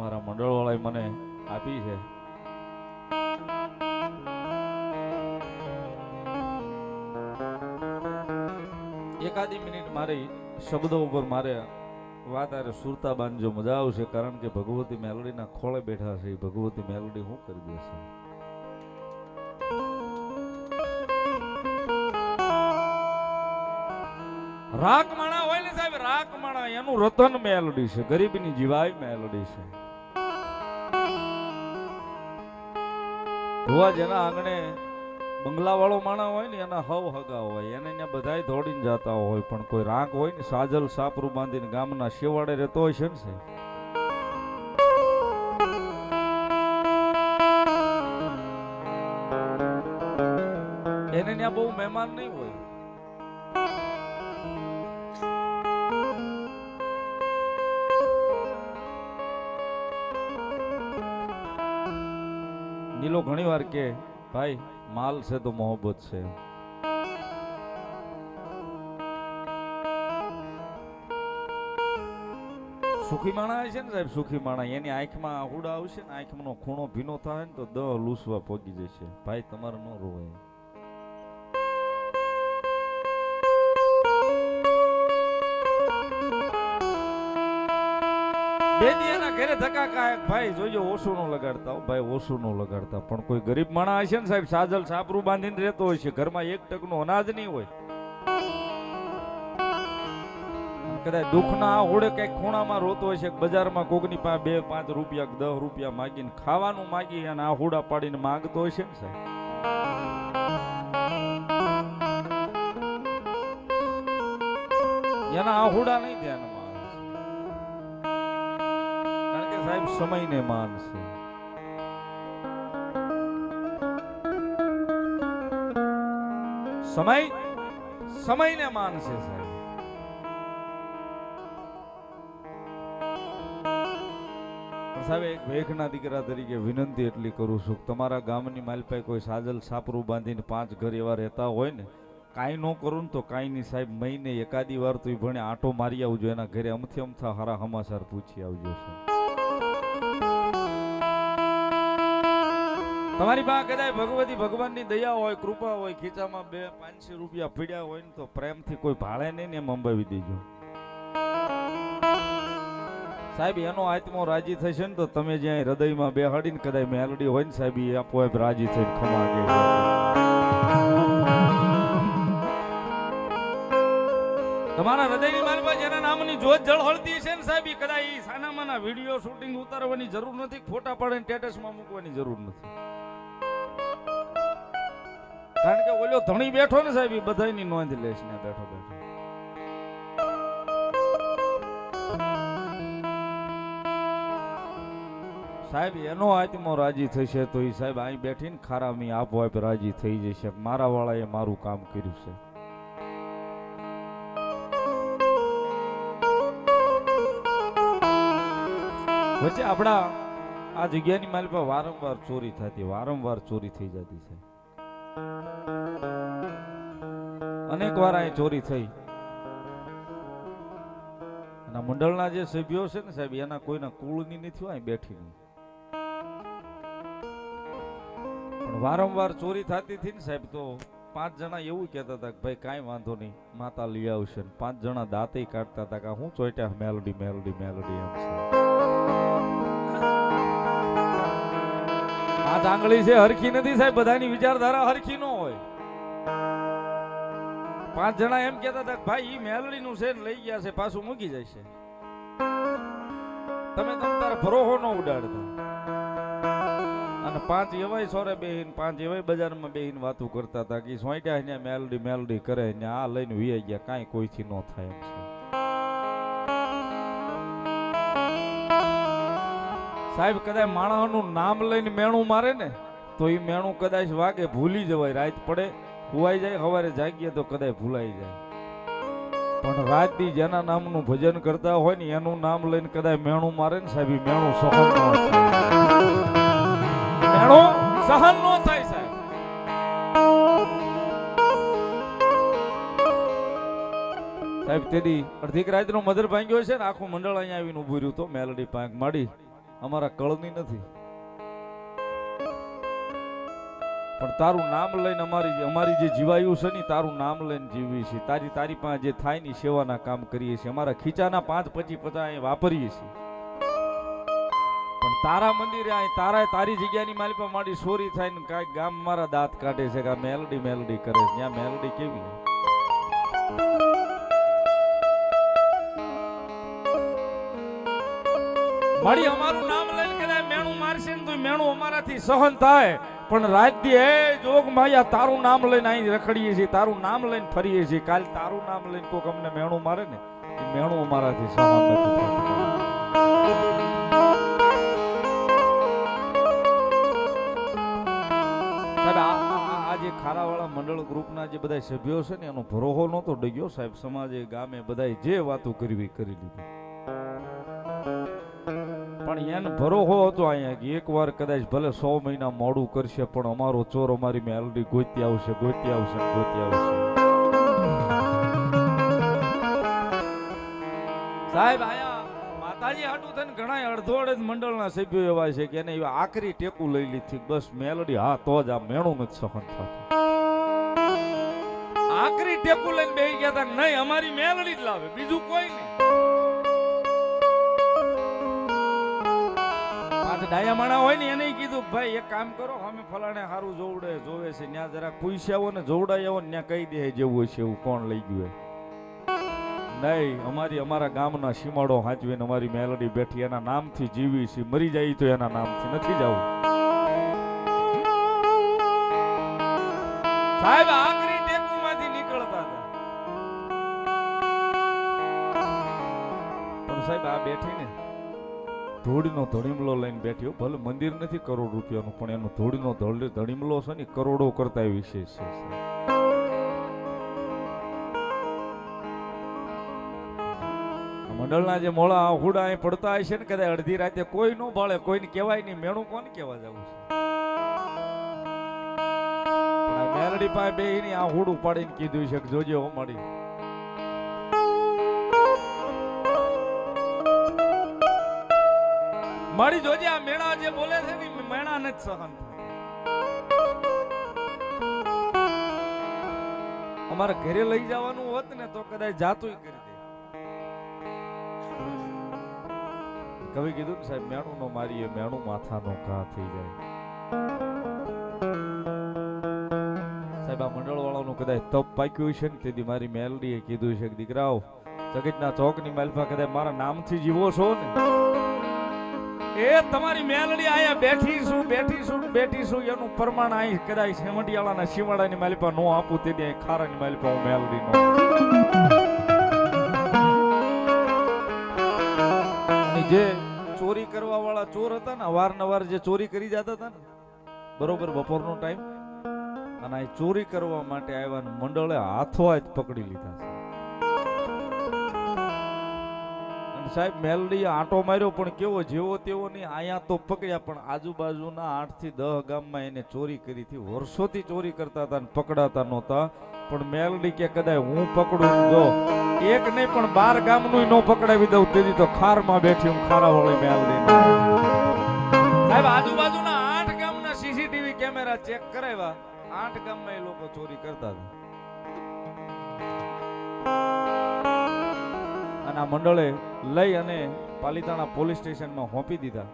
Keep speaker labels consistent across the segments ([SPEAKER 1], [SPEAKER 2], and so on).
[SPEAKER 1] અમારા મંડળ વાળા મને આપી છે. એકાદી મિનિટ મારી શબ્દો ઉપર મારે વાત આરે સુરતા બાંધજો મજા આવશે, કારણ કે ભગવતી મેલોડીના ખોળે બેઠા છે. એ ભગવતી મેલોડી હું કરી દેશે રાક માણા હોય ને સાહેબ રાક માણા એનું રતન મેલોડી છે. ગરીબની જીવાય મેલોડી છે. જોવા જેના આંગણે બંગલા વાળો માણા હોય ને, એના હવ હગા હોય, એને ત્યાં બધાય દોડીને જતા હોય, પણ કોઈ રાંક હોય ને, સાજલ સાપરું બાંધીને ગામના શેવાડે રહેતો હોય છે ને એને ત્યાં બહુ મહેમાન નહીં હોય. નીલો ઘણી વાર કે, ભાઈ, માલ છે તો મોહબ્બત છે. સુખી માણા છે ને સાહેબ, સુખી માણા. એની આંખમાં આહુડા આવશે ને આંખનો ખૂણો ભીનો થાય ને તો દહ લૂસવા પોગી જશે. ભાઈ, તમારે ન રોવાય. બે દી એના ઘરે ધક્કા કાંઈક ભાઈ, જોજો, ઓછું નો લગાડતા ભાઈ, ઓછું નો લગાડતા. પણ કોઈ ગરીબ માણસ હશે ને સાહેબ, સાજલ સાપરું બાંધીને રહેતો હોય છે. ઘરમાં એક ટકનું અનાજ નહીં હોય. કદાચ દુઃખના હોડે કંઈક ખૂણામાં રોતો હોય છે બજારમાં કોકની પાસે બે, પાંચ રૂપિયા દસ રૂપિયા માગીને ખાવાનું માગી અને આ હોડા પાડીને માંગતો હોય છે ને સાહેબ? એના આ હોડા નહીં ધ્યાનમાં. સાહેબ, સમયને માન છે. સમય, સમયને માન છે, સાહેબ. સાહેબ, એક ભેખના દીકરા તરીકે વિનંતી એટલી કરું છું તમારા ગામની માલપાઈ કોઈ સાજલ સાપરું બાંધીને પાંચ ઘર એવા રહેતા હોય ને, કાંઈ ન કરું ને તો કાંઈ નહીં, સાહેબ, મહિને એકાદી વાર તો ભણે આંટો મારી આવજો, એના ઘરે અમથી અમથા હારા હમાસર પૂછી આવજો છે તમારી પાસે કદાચ ભગવતી ભગવાનની દયા હોય, કૃપા હોય, ખીચામાં બે, પાંચસો રૂપિયા પીડ્યા હોય ને તો પ્રેમથી કોઈ ભાળે નહીં ને એમ અંબાવી દેજો. સાહેબ, એનો આત્મો રાજી થશે ને તો તમે જ્યાં હૃદયમાં બેહાડીને કદાચ મેલડી હોય ને સાહેબ, એ આપો આપ રાજી થઈને ખમા તમારા હૃદયની માલપા જેના નામની જોત જળહળતી છે ને સાહેબ કદાચ એ સાનામાના વીડિયો શૂટિંગ ઉતારવાની જરૂર નથી, ફોટા પાડીને સ્ટેટસમાં મૂકવાની જરૂર નથી. કારણ કે ઓલો ધણી બેઠો ને સાહેબ, એ બધાયની નોંધ લેશ ને બેઠો બેઠો. સાહેબ, એનો આત્મો રાજી થશે તો એ સાહેબ અહીં બેઠીને ખારામી આપો આપ રાજી થઈ જશે. મારા વાળાએ મારું કામ કર્યું છે. વચ્ચે આપણા આ જગ્યાની પાસે વારંવાર ચોરી થતી, વારંવાર ચોરી થઈ જતી છે અનેક વાર અહીં ચોરી થઈ. અને મંડળના જે સભ્યો છે ને સાહેબ, એના કોઈના કુળની નથી, અહીં બેઠી. વારંવાર ચોરી થતી હતી ને સાહેબ, તો પાંચ જણા એવું કહેતા હતા કે, ભાઈ, કાંઈ વાંધો નહીં, માતા લઈ આવશે. પાંચ જણા દાંતે કાઢતા હતા કે, હું ચોટ્યા, મેલડી મેલડી મેલડી, એમ છે. પાંચ આંગળી છે, હરખી નથી સાહેબ, બધાની વિચારધારા હરખી ન હોય. પાંચ જણા એમ કેતા હતા ભાઈ, ઈ મેલડી નું છે ને લઈ ગયા છે, પાછું મૂકી જાય છે. તમે તમ તાર ભરોહો ન ઉડાડતા. અને પાંચ એવાય સોરે બેહીન, પાંચ એવાય બજારમાં બેહીન વાતું કરતા હતા કે સોંટ્યા ને મેલડી મેલડી કરે ને આ લઈને વી ગયા, કાંઈ કોઈથી ન થાય એમ છે. સાહેબ, કદાચ માણસનું નામ લઈને મેણું મારે ને, તો એ મેણું કદાચ વાગે ભૂલી જવાય, રાત પડે હુવાઈ જાય, સવારે જાગીએ તો કદાચ ભૂલાઈ જાય. પણ રાત દી જેના નામનું ભજન કરતા હોય ને, એનું નામ લઈને કદાચ મેણું મારે ને, સાહેબ મેણું સહન ન થાય. સહન ન થાય, સાહેબ. સાહેબ તેદી અડધીક રાતનો મધર ભાંગ્યો છે ને, આખું મંડળ અહીંયા આવીને ઉભું રહ્યું તો મેલડી પાંખ માડી. અમારા કળની નથી. પણ તારું નામ લઈને અમારી અમારી જે જીવાયું છે ને તારું નામ લઈને જીવીએ છીએ. તારી તારી પાસે જે થાય ને સેવાના કામ કરીએ છીએ. અમારા ખીચાના પાંચ પચી પચાસ અહીં વાપરીએ છીએ. પણ તારા મંદિરે અહીં તારા તારી જગ્યાની પાસે મારી સોરી થાય ને કાંઈક ગામ મારા દાંત કાઢે છે કે મેલડી મેલડી કરે છે. ત્યાં મેલડી કેવી? મારી અમારું મેણું અમારાથી સહન થાય, પણ રાજદી એ જોગ માયા તારું નામ લઈને અહીં રખડીએ છીએ, તારું નામ લઈને ફરીએ છીએ. કાલ તારું નામ લઈને કોઈક અમને મેણું મારે ને, એ મેણું અમારાથી સહન નથી આ જે ખારાવાળા મંડળ ગ્રુપના જે બધા સભ્યો છે ને, એનો ભરોહો નહોતો ડગ્યો. સાહેબ, સમાજે, ગામે બધાએ જે વાતો કરવી કરી લીધી. પણ એને ભરોહો હતો અહીંયા એકવાર કદાચ ભલે સો મહિના મોડું કરશે, પણ અમારો ચોર અમારી મેલડી ગોતી આવશે ગોતી આવશે ગોતી આવશે. સાહેબ, આયા માતાજી હાટું થઈને ઘણા અડધો અડધ મંડળના સભ્યો એવા છે કે એને આખરી ટેકું લઈ લીધી બસ મેલડી, હા, તો જ આ મેણું નથી સહન થતું. આખરી ટેકું લઈને બેસી ગયા હતા નહીં, અમારી મેલડી જ લાવે, બીજું કોઈ નહીં. પાંચ ડાયા માણા હોય ને એને કીધું, ભાઈ, એક કામ કરો, અમે ફલાણે સારું જોવડે, જોવે છે ત્યાં જરા પૂછ્યા આવો ને જોવડાય આવો ને ત્યાં કહી દે જેવું છે, એવું કોણ લઈ ગયું નહીં, અમારી, અમારા ગામના સીમાડો હાચવીને અમારી મેલડી બેઠી, એના નામથી જીવી છે, મરી જાય તો એના નામથી, નથી જવું. સાહેબ, આખરી ટેકુમાંથી નીકળતા હતા. પણ સાહેબ, આ બેઠી ને ધૂળનો ધડીમલો લઈને બેઠ્યો ભલે મંદિર નથી કરોડ રૂપિયાનું, પણ એનો ધૂળનો ધડીમલો છે ને કરોડો કરતા વિશેષ છે મંડળના જે મોળા હુડા અહીં પડતા હશે ને, કદાચ અડધી રાતે કોઈ નું ભાળે, કોઈને કહેવાય નહીં, મેણું કોને કહેવા જવું છે? મેલડી પાસે બેહીને આ હુડ ઉપાડીને કીધું છે જોજે હો મળી મારી જોજે, આ મેણા જે બોલે છે ને મેળા ને જ સહન થાય. અમારે ઘરે લઈ જવાનું હોત ને, તો કદાચ જાતું કરી દે. કવિ કીધું ને સાહેબ, મેણું નો મારીએ, મેણું માથાનો ઘા થઈ જાય. સાહેબ, આ મંડળ વાળાનું કદાચ તપ પાક્યું છે ને, તેથી મારી મેલડીએ કીધું છે કે દીકરાઓ, જગતના ચોકની માલફા કદાચ મારા નામથી જીવો છો ને? એ તમારી મેલડી આયા બેઠી છું બેઠી છું બેઠી છું. એનું પ્રમાણ અહીં કદાચ સેમડિયાળાના શિવાળાની માલિપા નો આપું તે દે ખારાની માલિપા હું મેલડી નો. જે ચોરી કરવા વાળા ચોર હતા ને વારનવાર જે ચોરી કરી જતા હતા ને, બરોબર બપોરનો ટાઈમ અને ચોરી કરવા માટે આવ્યા મંડળે હાથો હાથ પકડી લીધા છે. સાહેબ મેલડી આંટો માર્યો, પણ કેવો જેવો તેવો નહીં. અહીંયા તો પકડ્યા, પણ આજુબાજુના આઠથી દહ ગામમાં એને ચોરી કરી હતી. વર્ષોથી ચોરી કરતા હતા ને પકડાતા નહોતા. પણ મેલડી કે કદાચ હું પકડું જો. એક નહીં, પણ બાર ગામનું ન પકડાવી દઉં. તેથી તો ખારમાં બેઠી હું ખારા વાળી મેલડી સાહેબ, આજુબાજુના આઠ ગામના સીસીટીવી કેમેરા ચેક કરાવ્યા. આઠ ગામમાં એ લોકો ચોરી કરતા હતા. અને આ મંડળે લઈ અને પાલિતાણા પોલીસ સ્ટેશનમાં હોંપી દીધા.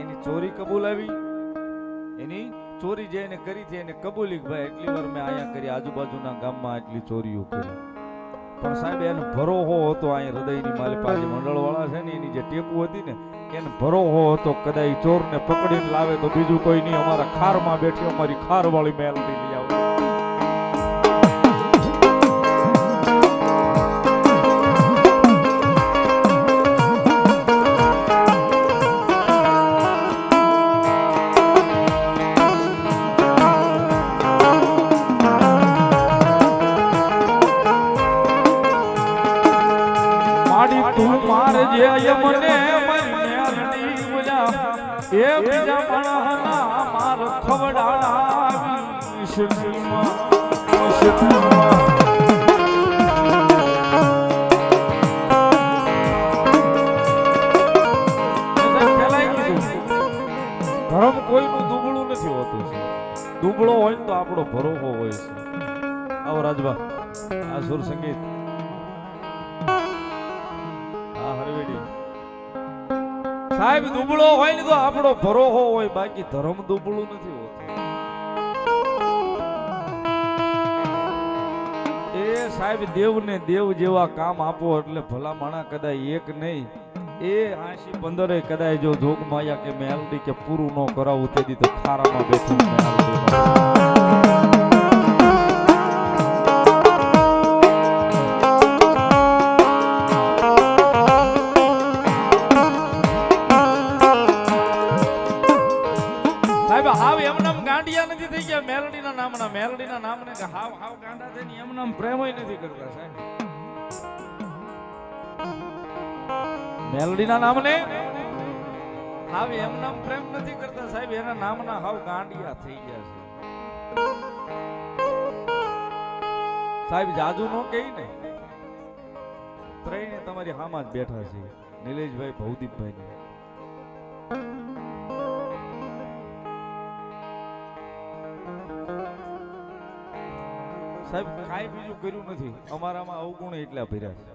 [SPEAKER 1] એની ચોરી કબૂલાવી એની ચોરી જે એને કરી છે એને કબૂલી ભાઈ એટલી વાર મેં અહીંયા કરી, આજુબાજુના ગામમાં એટલી ચોરીઓ કરી. પણ સાહેબ, એને ભરોહો હતો અહીં હૃદયની માલી પાસે મંડળ વાળા છે ને, એની જે ટેકુ હતી ને, એને ભરોહો હતો, કદાચ ચોરને પકડીને લાવે તો બીજું કોઈ નહીં. અમારા ખારમાં બેઠી, અમારી ખાર વાળી મેલડી લઈ ખવડાવી કોઈ ધર્મ દુબળું નથી હોતું દુબળો હોય ને તો આપણો ભરોસો હોય છે. આવો રાજભા, આ સુર સંગીત સાહેબ, દુબળો હોય ને તો આપણો ભરોહો હોય, બાકી ધર્મ દુબળું નથી હોતું. એ સાહેબ, દેવને દેવ જેવા કામ આપો એટલે ભલા માણા કદાચ એક નહીં. એ આશી પંદરે કદાચ જો જોગ માયા કે મેલડી કે પૂરું ન કરાવું તેથી તો ખારામાં બેઠું મેલડીના નામને કે હાવ હાવ ગાંડા થઈને એમનામ પ્રેમ નથી કરતા સાહેબ. મેલડીના નામને? હાવ એમનામ પ્રેમ નથી કરતા સાહેબ, એના નામના હાવ ગાંડિયા થઈ ગયા છે. સાહેબ, જાજુ નો કહી ને ત્રણે તમારી હામાં જ બેઠા છે, નિલેશભાઈ ભવદીપભાઈ સાહેબ, કાંઈ બીજું કર્યું નથી. અમારામાં અવગુણ એટલા ભર્યા છે.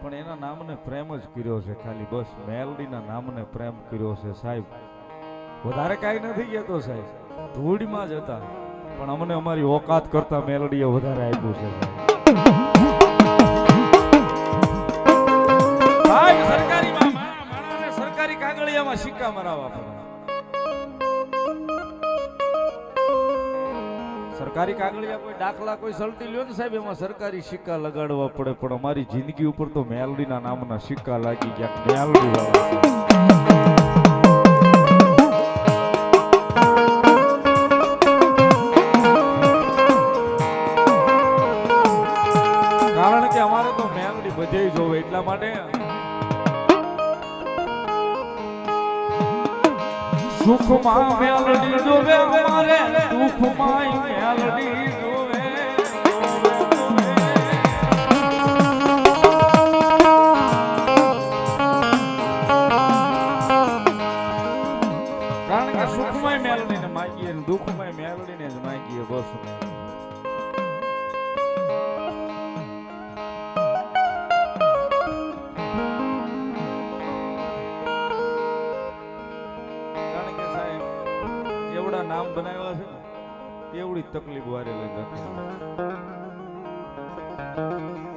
[SPEAKER 1] પણ એના નામને પ્રેમ જ કર્યો છે ખાલી, બસ મેલડીના નામને પ્રેમ કર્યો છે સાહેબ. વધારે કાંઈ નથી કહેતો સાહેબ. ધૂળમાં જ હતા. પણ અમને અમારી ઓકાત કરતા મેલડીએ વધારે આપ્યું છે સાહેબ. સરકારીમાં સરકારી કાગળિયામાં સિક્કા મરાવવા પડે. સરકારી કાગળિયા કોઈ દાખલા કોઈ સલટી લ્યો ને સાહેબ, એમાં સરકારી સિક્કા લગાડવા પડે, પણ અમારી જિંદગી ઉપર તો મેલડીના નામના સિક્કા લાગી ગયા, મેલડી તકલીફ વારે લઈ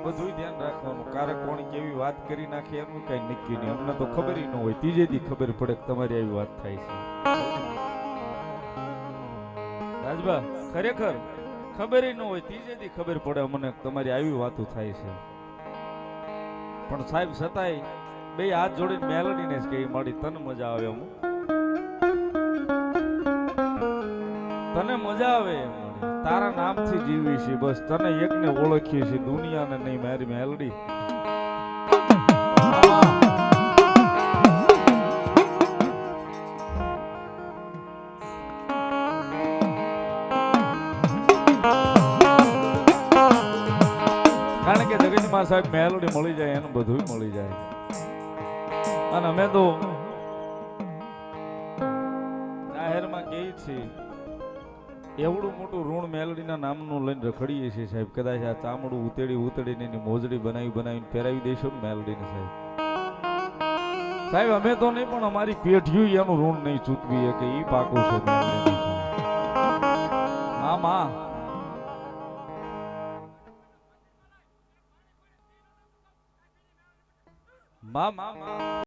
[SPEAKER 1] બધું ધ્યાન રાખવાનું. કારણ કોણ કેવી વાત કરી નાખે એનું કઈ નક્કી નહીં. અમને તો ખબર ન હોય. ત્રીજે દી ખબર પડે કે તમારી આવી વાત થાય છે. રાજભા, ખરેખર ખબર ન હોય. ત્રીજે દી ખબર પડે અમને તમારી આવી વાતો થાય છે. પણ સાહેબ, છતાંય બે હાથ જોડીને મેલડીને જ કહી મારી તને મજા આવે હું તને મજા આવે એમ. મને. તારા નામથી જીવી છે, બસ તને એકને ઓળખીએ છીએ, દુનિયાને નહીં, મારી મેલડી. કારણ કે જગતમાં સાહેબ મેલડી મળી જાય, એનું બધું મળી જાય. અને અમે તો જાહેરમાં કહીએ છીએ. એવડું મોટું ઋણ મેલડીના નામનું લઈને રખડીએ છીએ સાહેબ. કદાચ આ ચામડું ઉતેડી ઉતેડીને એની મોજડી બનાવી બનાવીને પહેરાવી દઈશું ને મેલડીને સાહેબ. સાહેબ, અમે તો નહીં, પણ અમારી પેઢીઓ એનું ઋણ નહીં ચૂકવી કે એ પાકું છે હા માં માં માં.